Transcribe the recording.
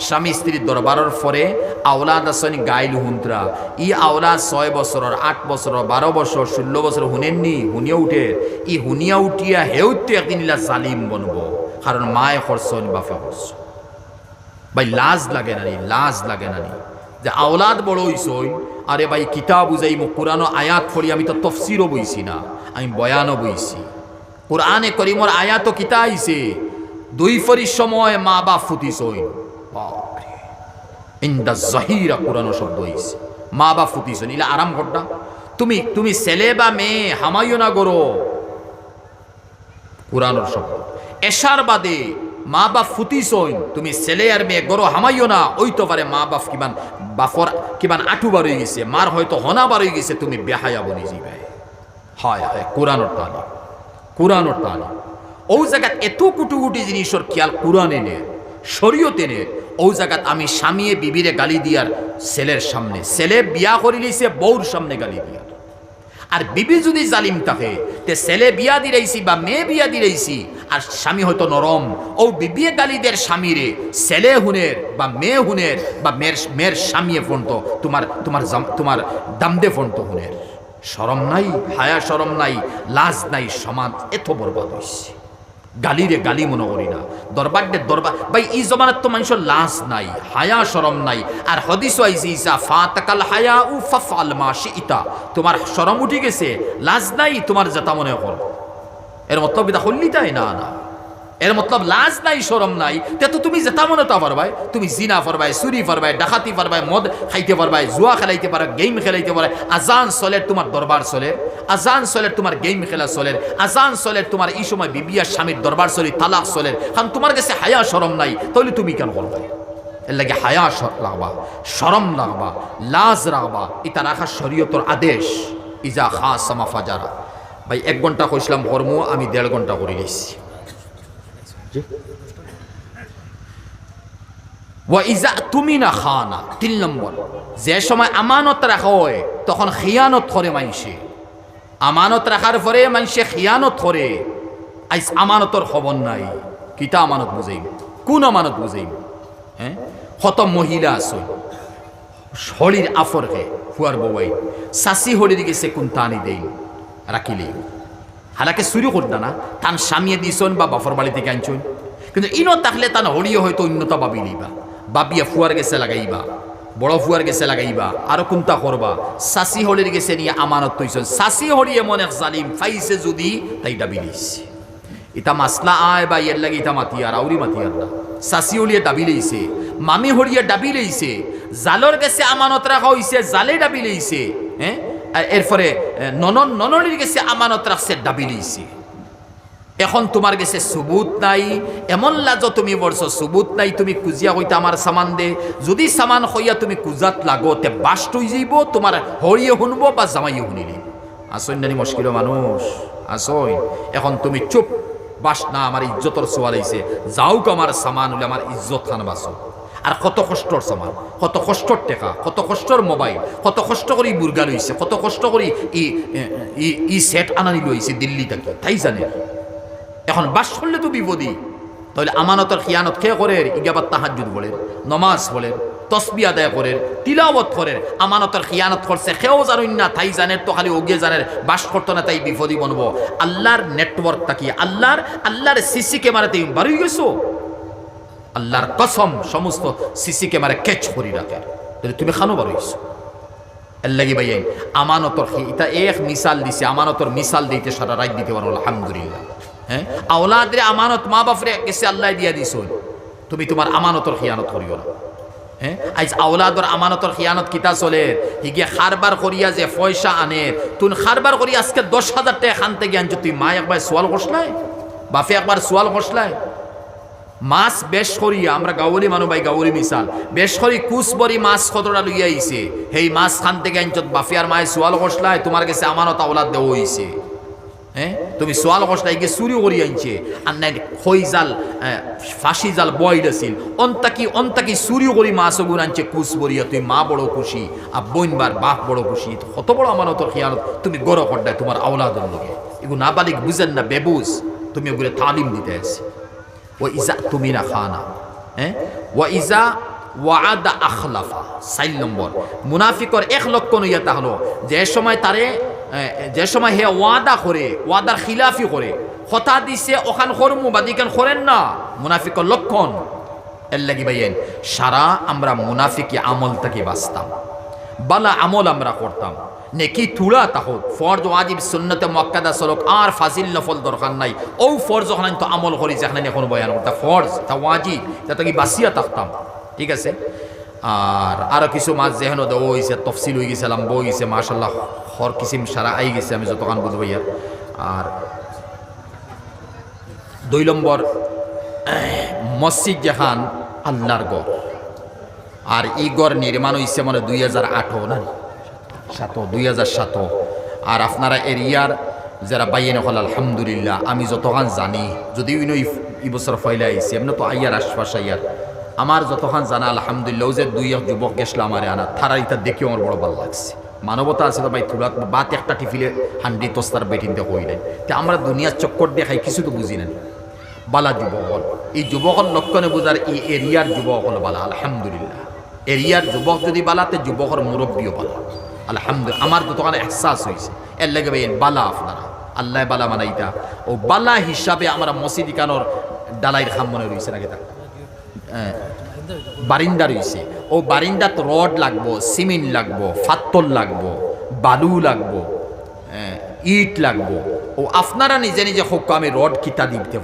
স্বামী স্ত্রীর দরবারের পরে আওলাদ আসনি গাইল হুন্তরা। ই আওলাদ ছয় বছরের, আট বছর বারো বছর ষোলো বছর হুনেননি হুনিয়া উঠে। ই হুনিয়া উঠিয়া হেউতে একদিন জালিম বনব। কারণ মায়ে খরচন বাপে খরচ। ভাই, লাজ লাগে নানি, লাজ লাগে নানি। যে আওলাদ বড় হইসই আরে ভাই, কিতাব বুঝাই কোরআন আয়াত পড়ি আমি তো তফসিরও বইছি না, আমি বয়ানও বইছি কোরআনে করিমর আয়াত কিতা আইছে? দুই ফরির সময় মা বাপ ফুটিসই বাপরে। ইন্দা জাহিরা কোরআন শব্দ হইছে। মা বাপ ফুটিসই ইলা আরাম ঘটনা তুমি তুমি ছেলে বা মেয়ে, হামাইও না গরো। কোরআনের শব্দ। এশার বাদে মা বাপ ফুটিসইন তুমি ছেলে আর মেয়ে গরো, হামাইও না। ওই তো পারে মা বাপ কিমান বাপর, কিমান আঠু বার হয়ে গেছে। মার হয়তো হনা বার হয়ে গেছে, তুমি বেহায়া বনি যাবে হয় হয় কোরআনের তালি। কোরআনের তালি। ও জায়গাত এত কুটু কুটি জিনিসের খেয়াল কোরআন এনে, শরীয়ত এনে ও জায়গাত আমি স্বামীয়ে বিবিরে গালি দিয়ার ছেলের সামনে। ছেলে বিয়া করি লিছে বউর সামনে গালি দিয়ার আর বিবি যদি জালিম থাকে, তে ছেলে বিয়া দিরাইছি বা মেয়ে বিয়া দিরাইছি আর স্বামী হয়তো নরম ও বিবিয়ে গালিদের স্বামীরে ছেলে হুনের বা মেয়ে হুনের বা মেয়ের মেয়ের স্বামীয়ে ফোনতো তোমার তোমার তোমার দামদে ফোনতো হুনের সরম নাই, হায়া সরম নাই, লাজ নাই, সমাজ এত বরবাদ হইছে গালিরে গালি মনে করি না। দরবার দে দরবার ভাই, এই জমানার তো মানুষের লাশ নাই, হায়া সরম নাই। আর হদিস হায়া উ ফাফাল ইতা তোমার সরম উঠে গেছে, লাজ নাই, তোমার যেটা মনে কর। এর মতো বিদা হল্লি তাই? না না। এর মতলব লাজ নাই সরম নাই। তে তো তুমি যেটা মনে তা পারবাই তুমি জিনা পারবাই চুরি পারবাই ডাকাতি পারবাই মদ খাইতে পারবাই জুয়া খেলাইতে পারো, গেম খেলাইতে পারে, আজান চলে তোমার দরবার চলে, আজান চলে তোমার গেম খেলা চলে, আজান চলে তোমার এই সময় বিবিয়ার স্বামীর দরবার চলে, তালাক চলে। কারণ তোমার কাছে হায়া সরম নাই, তাহলে তুমি কেন করবে? এর লাগে হায়া লাগবা সরম লাগবা, লাজ রাখবা এটা রাখা শরীয়তর আদেশ। ইজা খা সামা ফাজারা। ভাই, এক ঘণ্টা কইছিলাম, কর্ম, আমি দেড় ঘণ্টা করে গেছি। ওয়া ইজা তুমি না খানা তিন নম্বর। যে সময় আমানত রাখা হয়, তখন খিয়ানত করে মাইসে আমানত রাখার পরে মানুষে খিয়ানত করে। আইস আমানতর খবর নাই, কিতা আমানত বুঝাইব? কোন আমানত বুঝাইব? হ্যাঁ? কত মহিলা আছে? হলির আফর হে ফুয়ার বউয়াই সাসি হলির গেছে কোন টানি দেই, রাখিলেই। হালাকে চুরি করত না। তান স্বামীয়ে দিছন বা বাফর বাড়ি থেকে আনছন। কিন্তু ইনো থাকলে তান হলিও হয়তো অন্যতা বাবি নিবা। বাবিয়া ফুয়ার গেছে লাগাইবা। বড় ফুয়ার গেছে লাগাইবা। আরও কোনটা করবা সাসি হলির গেছে নিয়ে আমানত তৈছন সাসি হলি এমন এক জালিম ফাইছে যদি, তাই দাবি দিছে ইতা মাসলা আয় বা ইয়ের লাগে ইতা মাতিয়ার আউরি মাতিয়ার না। সাসি হলিয়ে দাবি লইছে মামি হলিয়ে দাবি লইছে জালর গেছে আমানত রাখা হইছে জালে দাবি লইছে হ্যাঁ এরপরে ননন, নননির গেছে আমানত রাখছে দাবি লইছে এখন তোমার গেছে সুবুত নাই, এমন লাজ তুমি বলছো, সুবুত নাই, তুমি কুজিয়া হইতে আমার সামান দে। যদি সামান হইয়া তুমি কুজাত লাগো তে বাস্ট যাইব, তোমার হরিয়ে শুনব বা জামাইয়ে শুনিলি আসইন নানি মুশকিল মানুষ, আসইন। এখন তুমি চুপ, বাস না, আমার ইজ্জতর সোয়াল আইছে। যাওক আমার সামান হলে আমার ইজ্জত খান বাসো। আর কত কষ্টর সামান, কত কষ্টর টেকা, কত কষ্টর মোবাইল, কত কষ্ট করে বুর্গা লইছে, কত কষ্ট করে ই সেট আনানি লইছে দিল্লি থেকে, তাই জানে? এখন বাস করলে তো বিপদই তাহলে আমানতর খিয়ানত কে করে? ইগাবার তাহাজুদ বলে, নমাজ বলে তসবি আদায় করে, তিলাওয়াত করে, আমানতর খিয়ানত করছে, সেও জানুন না, তাই জানের তো খালি ওগিয়ে জানের বাস করতো না, তাই বিপদই বনবো। আল্লাহর নেটওয়ার্ক তাকিয়ে আল্লাহর আল্লাহর সিসি ক্যামেরাতে বাড়ি গেছো। আল্লাহর কসম সমস্ত সিসি ক্যামেরা ক্যাচ করি রাখে। তুমি খানো বারইছো এর লাগি ভাই আমানতর এটা এক মিসাল দিছে, আমানতর মিসাল দিতে সারা রাত দিতে পারো, আলহামদুলিল্লাহ। হ্যাঁ? আওলাদরে আমানত মা বাপরে গেছে আল্লাহ দিয়া দিছ তুমি তোমার আমানতর খিয়ানত করিও না। হ্যাঁ? আজ আওলাদর আমানতর খিয়ানত কিতা চলে? হিগে খারবার করিয়া যে পয়সা আনে, তুন খারবার করি আজকে দশ হাজার টাকা খানতে গিয়ে আনছো। তুই মা একবার সোয়াল করসলাই বাপে একবার সোয়াল করসলাই মাছ বেশ করিয়া আমরা গাউলি মানুষ ভাই, গাউলি মিসাল বেশ করি কুচ বরি মাছ কতটা লইয়া আইছে সেই মাছ খান থেকে আনছত বাফিয়ার মায়ে সোয়াল কষলাই তোমার কাছে আমানত আওলাদ দেওয়া হইছে হ্যাঁ তুমি সোয়াল কষলাই গিয়ে চুরি করি আনছে? আর নাই খই জাল ফাঁসি জাল বয়ড আছিল। অন্তাকি অন্তাকি চুরি করি মাছ গুণ আনছে কুচ বরিয়া তুই মা বড় খুশি আর বইনবার বাপ বড় খুশি। কত বড় আমানতর খেয়ালত তুমি গড় কড্ডায় তোমার আওলাদের লোকে এগুলো নাবালিক বুঝেন না, বেবুজ। তুমি ওগুলো তালিম দিতে আছে। ওয়াইজা তুমি না খানা হ্যাঁ ওয়াইজা ওয়াদা আখলাফা চার নম্বর মুনাফিকর এক লক্ষণ ইয়া হলো যে সময় তারে যে সময় হে ওয়াদা করে ওয়াদার খিলাফি করে হতা দিছে ওখান খরমু বাদিকান করেন না মুনাফিকর লক্ষণ এর লাগি ভাইয়েন সারা আমরা মুনাফিকি আমল থেকে বাঁচতাম বালা আমল আমরা করতাম। নেকি তুলা তাহত। ফরজ ওয়াজিব সুন্নতে মক্কাদা সলক আর ফাজিল নফল দরকার নাই। ও ফর্জ ওখানে তো আমল করি যেখানে এখন বয়ান করতাম। ফর্জ, তা ওয়াজিব, তা কি বাসিয়া থাকতাম ঠিক আছে? আর আরও কিছু মাছ যেহেন দেওয়া হয়েছে তফসিল হয়ে গেছে, লাম্ব গেছে মাশাল্লাহ হর কিসিম সারা আই গেছে, আমি যতক্ষণ বুঝব ইয়ার। আর দুই নম্বর, মসজিদ জাহান, আল্লাহর গড় আর ই গড় নির্মাণ হয়েছে মানে দুই হাজার আঠো, না? সাত দুই হাজার সাত আর আপনারা এরিয়ার যারা বাইয়ে নকল, আলহামদুলিল্লাহ, আমি যতখান জানি, যদি ইনো ই বছর ফয়লা আইসি এমনি তো আইয়ার আশপাশ আইয়ার। আমার যতখান জানা, আলহামদুলিল্লাহ যে দুই এক যুবক গেছিলাম আমার আনা, তারা এটা দেখেও আমার বড় ভালো লাগছে। মানবতা আছে তো ভাই তুলাত বাত একটা টিফিলে হান্ডি তোস্তার বেটিনতে কইলেন তে আমরা দুনিয়ার চক্কর দেখাই, কিছু তো বুঝি না বালা যুবকল। এই যুবকল লক্ষণে বোঝার এই এরিয়ার যুবকল বালা, আলহামদুলিল্লাহ। এরিয়ার যুবক যদি বালাতে যুবকর মুরব্বীও বালা। আলহামদুলিল্লাহ আমার তো তখন এহসাস হয়েছে এর লাগে ভাই বালা আপনারা। আল্লাহ বালা মানাইতা। ও বালা হিসাবে আমরা মসজিদ কানোর ডালাইয়ের খাম মনে রয়েছে নাকি তা? হ্যাঁ, বারিন্দা রয়েছে ও বারিন্দাত রড লাগবো সিমেন্ট লাগবো ফাত্তর লাগবো বালু লাগবো হ্যাঁ, ইট লাগবো। ও আপনারা নিজে নিজে হোক আমি রড কিতা দিতে